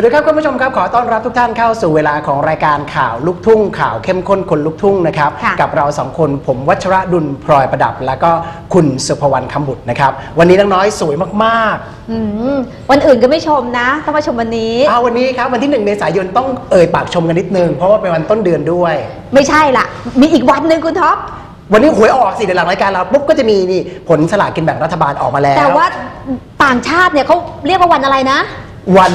วัสดีครับคุณผู้ชมครับขอต้อนรับทุกท่านเข้าสู่เวลาของรายการข่าวลูกทุ่ง ข่าวเข้มข้นคนลูกทุ่งนะครับค่ะกับเราสองคนผมวัชระดุลพลอยประดับ แล้วก็คุณสุภวรรณคำบุตรนะครับวันนี้น้องน้อยสวยมากอืมวันอื่นก็ไม่ชมนะต้องมาชมวันนี้ๆเอาวันนี้ครับวันที่1เมษายนต้องเอ่ยปากชมกันนิดนึงเพราะว่าเป็นวันต้นเดือนด้วย ไม่ใช่ละมีอีกวันหนึ่งคุณท็อปวันนี้หวยออกสิเดี๋ยวหลังรายการเราปุ๊บก็จะมีนี่ผลสลากกินแบ่งรัฐบาลออกมาแล้ว แต่ว่าต่างชาติเนี่ยเขาเรียกว่าวันอะไรนะ วัน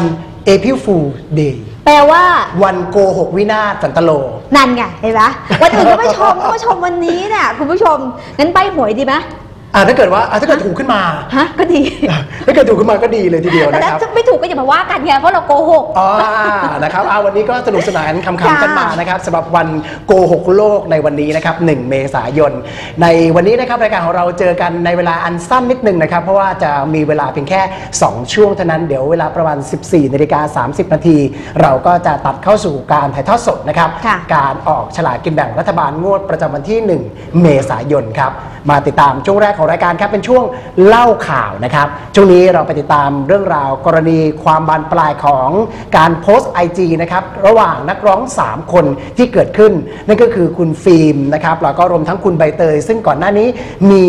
April Fool Day แปลว่า วันโกหกวินาศสันตโล นั่นไงเห็นไหมวันอื่นก็ไม่ชมก็มาชมวันนี้เนี่ยคุณผู้ชมงั้นใบหวยดีไหม อ่าถ้าเกิดว่าอะถ้าเกิดถูกขึ้นมา ฮะก็ดี ถ้าเกิดถูกขึ้นมาก็ดีเลยทีเดียวแต่นะถ้าครับ ไม่ถูกก็อย่ามาว่ากันไงเพราะเราโกหก อ๋อนะครับเอาวันนี้ก็สนุกสนานคำๆกันค่ะมานะครับสำหรับวันโกหกโลกในวันนี้นะครับ 1 เมษายน ในวันนี้นะครับรายการของเราเจอกันในเวลาอันสั้นนิดหนึ่งนะครับ เพราะว่าจะมีเวลาเพียงแค่ 2 ช่วงเท่านั้น เดี๋ยวเวลาประมาณ 14นาฬิกา30 นาที เราก็จะตัดเข้าสู่การถ่ายทอดสดนะครับ ค่ะ การออกฉลากกินแบ่งรัฐบาลงวดประจำวันที่ 1 เมษายนครับ มาติดตามช่วงแรกของรายการครับเป็นช่วงเล่าข่าวนะครับช่วงนี้เราไปติดตามเรื่องราวกรณีความบานปลายของการโพสต์ IG นะครับระหว่างนักร้อง 3 คนที่เกิดขึ้น นั่นก็คือคุณฟิล์มนะครับแล้วก็รวมทั้งคุณใบเตย ซึ่งก่อนหน้านี้มี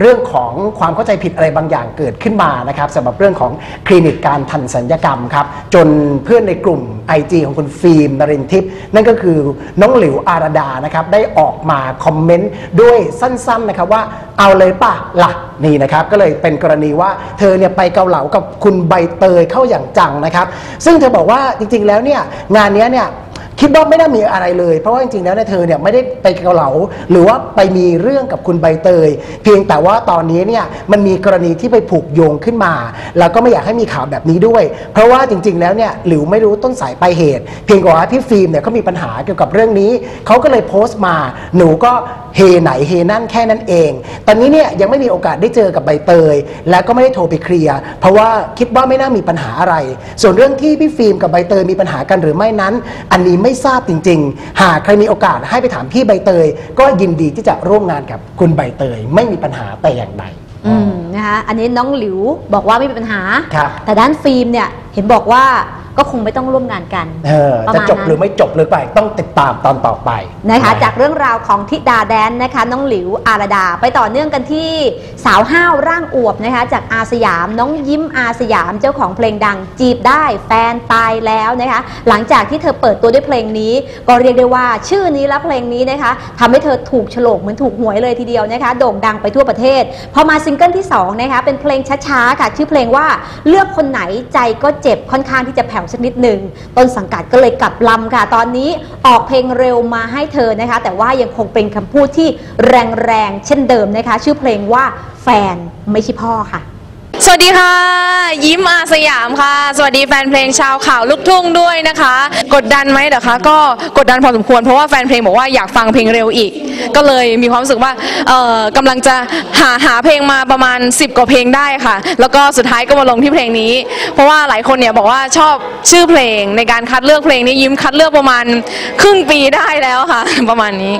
เรื่องของความเข้าใจผิดอะไรบางอย่างเกิดขึ้นมานะครับสำหรับเรื่องของคลินิกการทันสัญญกรรมครับจนเพื่อนในกลุ่ม IG ของคุณฟิล์มนรินทิพย์นั่นก็คือน้องหลิวอารดานะครับได้ออกมาคอมเมนต์ด้วยสั้นๆนะครับว่าเอาเลยป่ะล่ะนี่นะครับก็เลยเป็นกรณีว่าเธอเนี่ยไปเกาเหลากับคุณใบเตยเข้าอย่างจังนะครับ ซึ่งเธอบอกว่าจริงๆแล้วเนี่ยงานนี้เนี่ย คิดว่าไม่น่ามีอะไรเลย เพราะว่าจริงๆแล้วเนี่ยเธอเนี่ยไม่ได้ไปเกาเหลา หรือว่าไปมีเรื่องกับคุณใบเตย เพียงแต่ว่าตอนนี้เนี่ยมันมีกรณีที่ไปผูกโยงขึ้นมา แล้วก็ไม่อยากให้มีข่าวแบบนี้ด้วย เพราะว่าจริง ๆ แล้วเนี่ยหลิวไม่รู้ต้นสายปลายเหตุ เพียงแต่ว่าพี่ฟิล์มเนี่ยเขามีปัญหาเกี่ยวกับเรื่องนี้เขาก็เลยโพสต์มา หนูก็เฮไหนเฮนั่นแค่นั้นเอง ตอนนี้เนี่ยยังไม่มีโอกาสได้เจอกับใบเตย และก็ไม่ได้โทรไปเคลียร์เพราะว่าคิดว่าไม่น่ามีปัญหาอะไร ส่วนเรื่องที่พี่ฟิล์มกับใบเตยมีปัญหากันหรือไม่นั้น อันนี้ไม่ทราบจริง ๆ หากใครมีโอกาสให้ไปถามพี่ใบเตย ก็ยินดีที่จะร่วมงานกับคุณใบเตย ไม่มีปัญหาแต่อย่างใด อืมนะคะอันนี้น้องหลิวบอกว่าไม่มีปัญหา ครับ แต่ด้านฟิล์มเนี่ยเห็นบอกว่า ก็คงไม่ต้องร่วมงานกันเออประจะมาณจบนั้นหรือไม่จบหรือไปต้องติดตามตอนต่อไป นะคะจากเรื่องราวของทิดาแดนนะคะน้องหลิวอารดา ไปต่อเนื่องกันที่สาวห้าวร่างอวบนะคะจากอาสยามน้องยิ้มอาสยามเจ้าของเพลงดังจีบได้แฟนตายแล้วนะคะหลังจากที่เธอเปิดตัวด้วยเพลงนี้ ก็เรียกได้ว่าชื่อนี้และเพลงนี้นะคะทำให้เธอถูกโฉลกเหมือนถูกหวยเลยทีเดียวนะคะโด่งดังไปทั่วประเทศพอมาซิงเกิลที่สองนะคะเป็นเพลงช้าๆค่ะชื่อเพลงว่าเลือกคนไหนใจก็เจ็บค่อนข้างที่จะแผ่วสักนิดหนึ่งต้นสังกัดก็เลยกลับลำค่ะ ตอนนี้ออกเพลงเร็วมาให้เธอนะคะ แต่ว่ายังคงเป็นคำพูดที่แรงๆเช่นเดิมนะคะ ชื่อเพลงว่าแฟนไม่ใช่พ่อค่ะ สวัสดีค่ะ ยิ้มอาสยามค่ะ สวัสดีแฟนเพลงชาวข่าวลูกทุ่งด้วยนะคะ กดดันไหมเหรอคะก็กดดันพอสมควรเพราะว่าแฟนเพลงบอกว่าอยากฟังเพลงเร็วอีก ก็เลยมีความรู้สึกว่าเอ่อกำลังจะหาหาเพลงมาประมาณ 10 กว่าเพลงได้ค่ะ แล้วก็สุดท้ายก็มาลงที่เพลงนี้ เพราะว่าหลายคนเนี่ยบอกว่าชอบชื่อเพลงในการคัดเลือกเพลงนี้ยิ้มคัดเลือกประมาณครึ่งปีได้แล้วค่ะ ประมาณนี้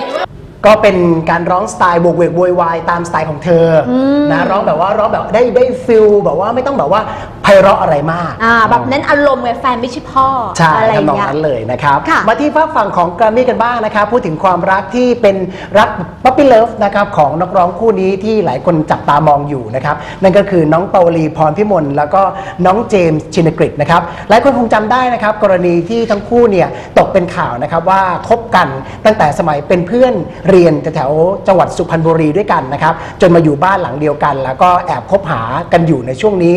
ก็เป็นการร้องสไตล์บวกเวกโวยวายตามสไตล์ของเธออนะร้องแบบว่าร้องแบบได้ได้ฟิลแบบว่าไม่ต้องแบบว่า ไพเราะอะไรมากอ่าแบบเน้นอารมณ์ไงแฟนไม่ใช่พ่อใช่อะไรอทำนองย่างเงี้ย นั้นเลยนะครับ ค่ะมาที่ฝากฝั่งของแกรมมี่กันบ้างนะครับ พูดถึงความรักที่เป็นรักป๊อปปี้เลิฟนะครับของนักร้องคู่นี้ที่หลายคนจับตามองอยู่นะครับ นั่นก็คือน้องปาวลีพรพิมลแล้วก็น้องเจมส์ชินกฤษนะครับ หลายคนคงจำได้นะครับ กรณีที่ทั้งคู่เนี่ยตกเป็นข่าวนะครับว่าคบกันตั้งแต่สมัยเป็นเพื่อนเรียนแถวๆจังหวัดสุพรรณบุรีด้วยกันนะครับ จนมาอยู่บ้านหลังเดียวกัน แล้วก็แอบคบหากันอยู่ในช่วงนี้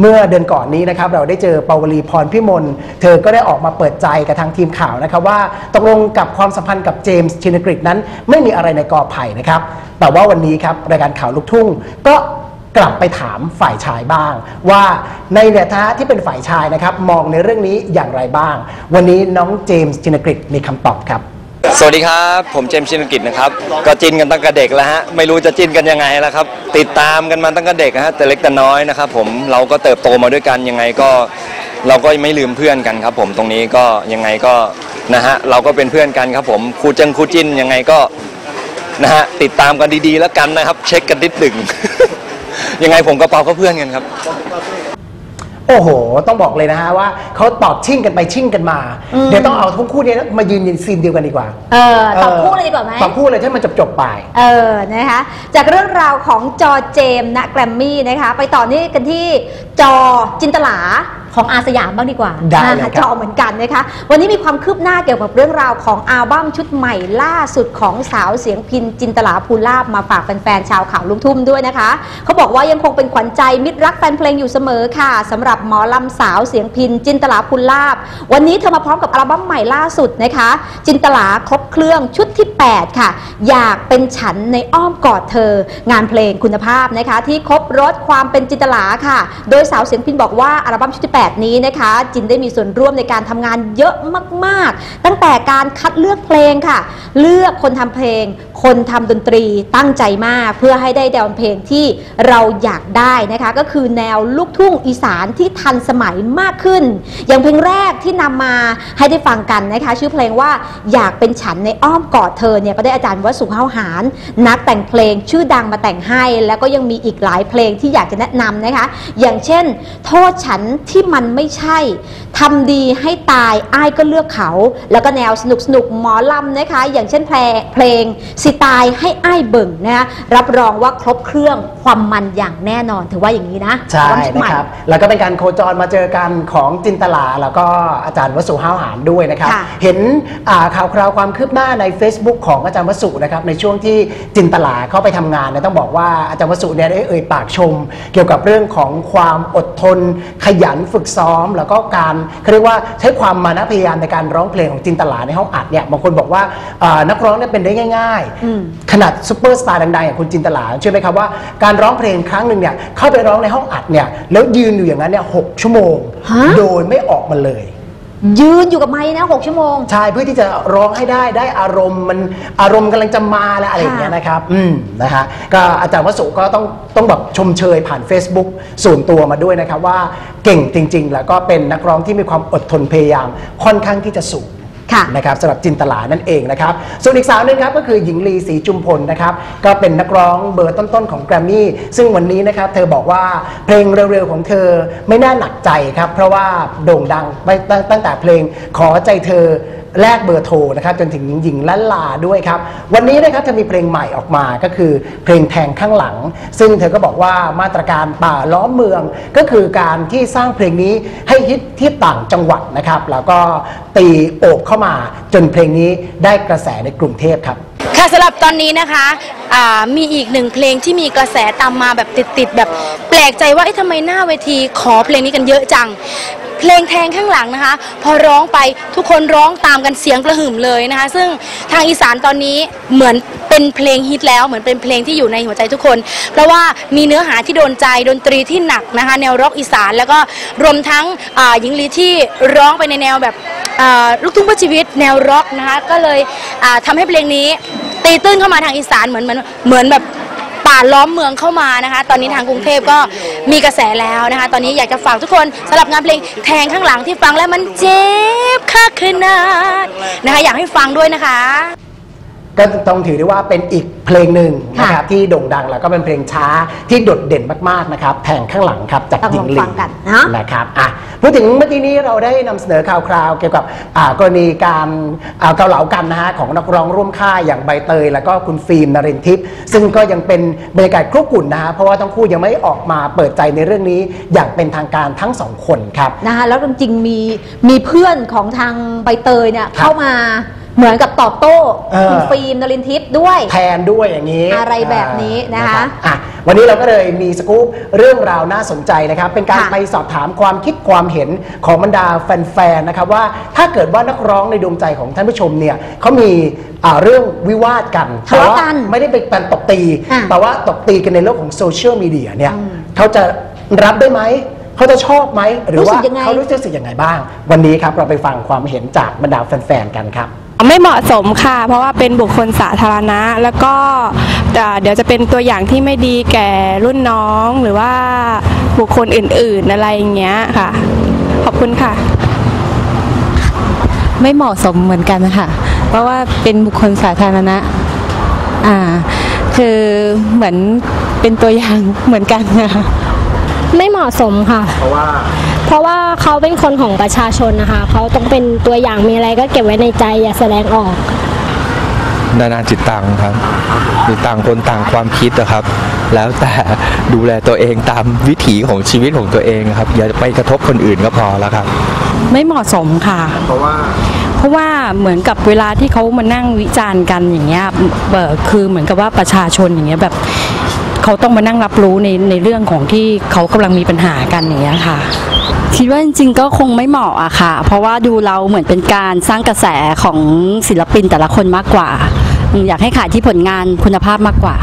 เมื่อเดือนก่อนนี้นะครับเราได้เจอปาวลีพรพิมลเธอก็ได้ออกมาเปิดใจกับทางทีมข่าวนะครับว่าตกลงกับความสัมพันธ์กับเจมส์ชินกฤษนั้น ไม่มีอะไรในกอไผ่นะครับ แต่ว่าวันนี้ครับรายการข่าวลูกทุ่ง ก็กลับไปถามฝ่ายชายบ้าง ว่าในฐานะที่เป็นฝ่ายชายนะครับ มองในเรื่องนี้อย่างไรบ้าง วันนี้น้องเจมส์ชินกฤษมีคำตอบครับ สวัสดีครับ ผมเจมส์ชินกิจนะครับ ก็จินกันตั้งแต่เด็กแล้วฮะ ไม่รู้จะจินกันยังไงแล้วครับ ติดตามกันมาตั้งแต่เด็กฮะแต่เล็กแต่น้อยนะครับผม เราก็เติบโตมาด้วยกันยังไงก็ เราก็ไม่ลืมเพื่อนกันครับ ผมตรงนี้ก็ยังไงก็นะฮะเราก็เป็นเพื่อนกันครับผมครูจังครูจินยังไงก็นะฮะติดตามกันดีๆแล้วกันนะครับ เช็คกันนิดหนึ่ง ยังไงผมกับเป๋าก็เพื่อนกันครับ อ้โห ต้องบอกเลยนะฮะว่าเขาตอบชิ่งกันไปชิ่งกันมาอืมเดี๋ยวต้องเอาทั้งคู่เนี้มายืนยืนซีนเดียวกันดีกว่า เออตอบคู่เลยดีกว่าไหมตอบคู่เลยให้มันจบจบๆไป เออ นะคะ จากเรื่องราวของจอเจมส์ณแกรมมี่นะคะ ไปต่อนี่กันที่จอจินตลา ของอาสยามบ้างดีกว่า ได้เลยนะครัคะบจอเหมือนกันนะคะ วันนี้มีความคืบหน้าเกี่ยวกับเรื่องราวของอัลบั้มชุดใหม่ล่าสุดของสาวเสียงพินจินตลาภูลาบมาฝากแฟนๆชาวข่าวลูกทุ่งด้วยนะคะ เขาบอกว่ายังคงเป็นขวัญใจมิตรรักแฟนเพลงอยู่เสมอค่ะสำหรับหมอลำสาวเสียงพินจินตลาภูลาบ วันนี้เธอมาพร้อมกับอัลบั้มใหม่ล่าสุดนะคะ จินตลาครบเครื่องชุดที่ 8 ค่ะ อยากเป็นฉันในอ้อมกอดเธอ งานเพลงคุณภาพนะคะ ที่ครบรสความเป็นจินตลาค่ะ โดยสาวเสียงพินบอกว่าอัลบั้มชุดที่8แบบนี้นะคะ จินได้มีส่วนร่วมในการทำงานเยอะมากๆ ตั้งแต่การคัดเลือกเพลงค่ะ เลือกคนทำเพลง คนทำดนตรีตั้งใจมาก เพื่อให้ได้แนวเพลงที่เราอยากได้นะคะ ก็คือแนวลูกทุ่งอีสานที่ทันสมัยมากขึ้น อย่างเพลงแรกที่นำมาให้ได้ฟังกันนะคะ ชื่อเพลงว่าอยากเป็นฉันในอ้อมกอดเธอเนี่ยก็ได้อาจารย์วสุเฮาหารนักแต่งเพลงชื่อดังมาแต่งให้ แล้วก็ยังมีอีกหลายเพลงที่อยากจะแนะนำนะคะ อย่างเช่น โทษฉันที่มันไม่ใช่ทำดีให้ตายอ้ายก็เลือกเขา แล้วก็แนวสนุกสนุกๆหมอลำนะคะ อย่างเช่นเพลงเพลงสิตายให้อ้ายเบิ่งนะคะรับรองว่าครบเครื่องความมันอย่างแน่นอนถือว่าอย่างนี้นะใช่อัลบั้มชุดนะใหม่ครับแล้วก็เป็นการโคจรมาเจอกันของจินตลาแล้วก็อาจารย์วสุห้าวหารด้วยนะครับค่ะเห็นอ่าข่าวคราวความคืบหน้าใน Facebook ของอาจารย์วสุนะครับในช่วงที่จินตลาเข้าไปทำงานเนี่ยต้องบอกว่าอาจารย์วสุเนี่ยได้เอ่ยปากชม เกี่ยวกับเรื่องของความอดทนขยันฝึกซ้อม แล้วก็การเขาเรียกว่าใช้ความมานะพยายามในการร้องเพลงของจินตลาในห้องอัดเนี่ยบางคนบอกว่าอ่านักร้องเนี่ยเป็นได้ง่ายอืมๆขนาดซูเปอร์สตาร์ดังๆอย่างคุณจินตลาเชื่อไหมครับว่าการร้องเพลงครั้งหนึ่งเนี่ยเข้าไปร้องในห้องอัดเนี่ยแล้วยืนอยู่อย่างนั้นเนี่ยหกชั่วโมงฮะโดยไม่ออกมาเลย ยืนอยู่กับไม้นะหกชั่วโมง ใช่เพื่อที่จะร้องให้ได้ได้อารมณ์มันอารมณ์กำลังจะมาแล้วอะไรอย่างเงี้ยนะครับอืมนะฮะก็อาจารย์วสุก็ต้องต้องแบบชมเชยผ่าน Facebook ส่วนตัวมาด้วยนะครับว่าเก่งจริง ๆ แล้วก็เป็นนักร้องที่มีความอดทนพยายามค่อนข้างที่จะสูง ค่ะนะครับสำหรับจินตลานั่นเองนะครับส่วนอีกสาวหนึงครับก็คือหญิงลีศรีจุมพลนะครับก็เป็นนักร้องเบอร์ต้นๆของแกรมมี่ซึ่งวันนี้นะครับเธอบอกว่าเพลงเร็วๆของเธอไม่น่าหนักใจครับเพราะว่าโด่งดังไปตั้งตั้งแต่เพลงขอใจเธอ แลกเบอร์โทรนะครับจนถึงหญิงล้านลาด้วยครับ วันนี้นะครับเธอมีเพลงใหม่ออกมาก็คือเพลงแทงข้างหลัง ซึ่งเธอก็บอกว่ามาตรการป่าล้อมเมือง ก็คือการที่สร้างเพลงนี้ให้ฮิตที่ต่างจังหวัดนะครับ แล้วก็ตีโอบเข้ามาจนเพลงนี้ได้กระแสในกรุงเทพครับค่ะสำหรับตอนนี้นะคะมีอีกหนึ่งเพลงที่มีกระแสตามมาแบบติดๆแบบแปลกใจว่าเอ๊ะทำไมหน้าเวทีขอเพลงนี้กันเยอะจัง เพลงแทงข้างหลังนะคะ พอร้องไปทุกคนร้องตามกันเสียงกระหึ่มเลยนะคะ ซึ่งทางอีสานตอนนี้เหมือนเป็นเพลงฮิตแล้วเหมือนเป็นเพลงที่อยู่ในหัวใจทุกคน เพราะว่ามีเนื้อหาที่โดนใจดนตรีที่หนักนะคะ แนวร็อกอีสานแล้วก็รวมทั้งหญิงลีที่ร้องไปในแนวแบบลูกทุ่งเพื่อชีวิตแนวร็อกนะคะก็เลยอ่าทำให้เพลงนี้ตีตื้นเข้ามาทางอีสานเหมือนเหมือนเหมือนแบบ ป่าล้อมเมืองเข้ามานะคะ ตอนนี้ทางกรุงเทพก็มีกระแสแล้วนะคะ ตอนนี้อยากจะฝากทุกคนสำหรับงานเพลงแทงข้างหลังที่ฟังแล้วมันเจ็บค่าขนาดนะคะ อยากให้ฟังด้วยนะคะ ก็ต้องถือได้ว่าเป็นอีกเพลงหนึ่งค่ะนะครับที่โด่งดังแล้วก็เป็นเพลงช้าที่โดดเด่นมากๆนะครับแทงข้างหลังครับจากต้องหญิลองงลีฟังกันนะนะครับอะพูดถึงเมื่อกี้นี้เราได้นำเสนอข่าวคราวเกี่ยวกับอ่ากรณีการอ่าเกาเหลากันนะฮะของนักร้องร่วมค่ายอย่างใบเตย แล้วก็คุณฟิล์มนรินทร์ทิพย์ซึ่งก็ยังเป็นบรรยากาศครุกรุ่นนะฮะเพราะว่าทั้งคู่ยังไม่ออกมาเปิดใจในเรื่องนี้อย่างเป็นทางการทั้งสองคนครับนะคะแล้วจริงๆมีมีเพื่อนของทางใบเตยเนี่ยครับเข้ามา เหมือนกับตอบโต้เออคุณฟิล์มนรินทร์ทิพย์ด้วย แทนด้วยอย่างนี้ อะไรแบบนี้นะคะรับอะวันนี้เราก็เลยมีสกู๊ปเรื่องราวน่าสนใจนะครับ เป็นการค่ะไปสอบถามความคิดความเห็นของบรรดาแฟนๆนะครับว่าถ้าเกิดว่านักร้องในดวงใจของท่านผู้ชมเนี่ยเขามีอ่าเรื่องวิวาทกันทะเลาะกันแต่ว่ไม่ได้เป็นการตบตีอะแต่ว่าตบตีกันในโลกของโซเชียลมีเดียเนี่ยอืมเขาจะรับได้ไหมเขาจะชอบไหมหรือรู้สึว่ากยังไงเขารู้สึกยังไงบ้าง วันนี้ครับเราไปฟังความเห็นจากบรรดาแฟนๆกันครับ ไม่เหมาะสมค่ะ เพราะว่าเป็นบุคคลสาธารณะ แล้วก็เดี๋ยวจะเป็นตัวอย่างที่ไม่ดีแก่รุ่นน้องหรือว่าบุคคลอื่น ๆ อะไรอย่างเงี้ยค่ะ ขอบคุณค่ะ ไม่เหมาะสมเหมือนกันนะคะเพราะว่าเป็นบุคคลสาธารณะ อ่า คือเหมือนเป็นตัวอย่างเหมือนกันค่ะ ไม่เหมาะสมค่ะ เพราะว่า เพราะว่าเขาเป็นคนของประชาชนนะคะ เขาต้องเป็นตัวอย่างมีอะไรก็เก็บไว้ในใจอย่าแสดงออก นานาจิตตังครับคือต่างคนต่างความคิดนะครับ แล้วแต่ดูแลตัวเองตามวิถีของชีวิตของตัวเองครับ อย่าไปกระทบคนอื่นก็พอแล้วครับ ไม่เหมาะสมค่ะ เพราะว่าเพราะว่าเหมือนกับเวลาที่เขามานั่งวิจารณ์กันอย่างเงี้ยเอ่อคือเหมือนกับว่าประชาชนอย่างเงี้ยแบบ เขาต้องมานั่งรับรู้ในในเรื่องของที่เขากำลังมีปัญหากันอย่างเงี้ยค่ะ คิดว่าจริงๆก็คงไม่เหมาะอะค่ะ เพราะว่าดูเราเหมือนเป็นการสร้างกระแสของศิลปินแต่ละคนมากกว่าอืมอยากให้ขายที่ผลงานคุณภาพมากกว่า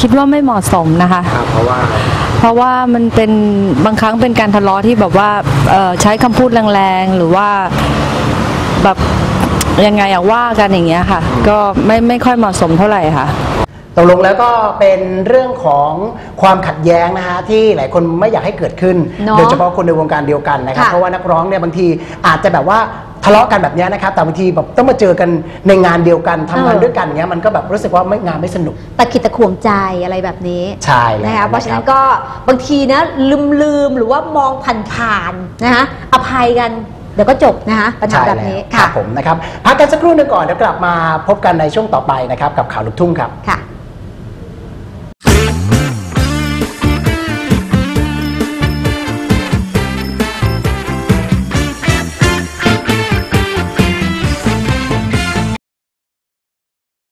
คิดว่าไม่เหมาะสมนะคะ เพราะว่าเพราะว่ามันเป็นบางครั้งเป็นการทะเลาะที่แบบว่าเอ่อใช้คำพูดแรงๆ หรือว่าแบบยังไงอะว่ากันอย่างเงี้ยค่ะ ก็ไม่ไม่ค่อยเหมาะสมเท่าไหร่ค่ะ ตกลงแล้วก็เป็นเรื่องของความขัดแย้งนะฮะที่หลายคนไม่อยากให้เกิดขึ้น เนอะโดยเฉพาะคนในวงการเดียวกันนะครับค่ะ เพราะว่านักร้องเนี่ยบางทีอาจจะแบบว่าทะเลาะกันแบบเนี้ยนะครับแต่บางทีแบบต้องมาเจอกันในงานเดียวกันทำงานด้วยกันเงี้ยมันก็แบบรู้สึกว่าไม่งานไม่สนุกตะขิดตะขวงใจอะไรแบบนี้ใช่แล้วนะคะเพราะฉะนั้นนะครับก็บางทีนะลืมลืมๆหรือว่ามองผ่านๆนะคะอภัยกันเดี๋ยวก็จบนะคะปัญหาใช่แบบแล้วนี้ครัค่ะบผมนะครับพักกันสักครู่หนึงก่อนเดี๋ยวกลับมาพบกันในช่วงต่อไปนะครับกับข่าวลูกทุ่งครับ ค่ะ